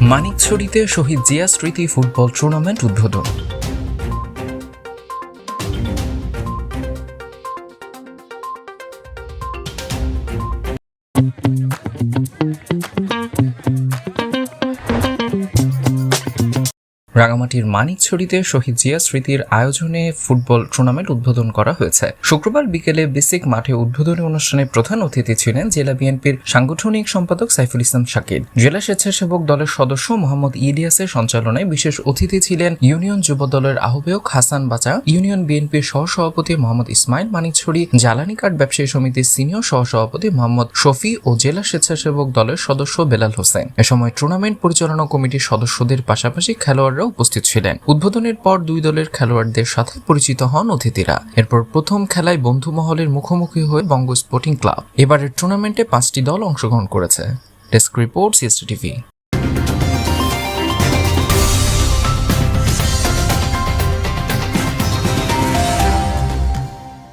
মানিকছড়িতে শহীদ জিয়া স্মৃতি football tournament উদ্বোধন। রাঙামাটির মানিকছড়িতে শহীদ জিয়া স্মৃতির আয়োজনে ফুটবল টুর্নামেন্ট উদ্বোধন করা হয়েছে। শুক্রবার বিকেলে বেসিক মাঠে উদ্বোধনী অনুষ্ঠানে প্রধান অতিথি ছিলেন জেলা বিএনপির সাংগঠনিক সম্পাদক সাইফুল ইসলাম শাকির জেলা স্বেচ্ছাসেবক দলের সদস্য মোহাম্মদ ইলিয়াসের সঞ্চালনায় বিশেষ অতিথি ছিলেন ইউনিয়ন যুব দলের আহ্বায়ক হাসান বাচা, ইউনিয়ন বিএনপির সহসভাপতি মোহাম্মদ ইসমাইল মানিকছড়ি, জ্বালানি কাঠ ব্যবসায়ী সমিতির সিনিয়র সহসভাপতি মোহাম্মদ শফি ও জেলা স্বেচ্ছাসেবক দলের সদস্য বেলাল হোসেন। এ সময় টুর্নামেন্ট পরিচালনা কমিটির সদস্যদের পাশাপাশি খেলোয়াড়রা উপস্থিত ছিলেন। উদ্বোধনের পর দুই দলের খেলোয়াড়দের সাথে পরিচিত হন অতিথিরা। এরপর প্রথম খেলায় বন্ধু মহলের মুখোমুখি হয়ে বঙ্গ স্পোর্টিং ক্লাব। এবারের টুর্নামেন্টে পাঁচটি দল অংশগ্রহণ করেছে। Desk report CST TV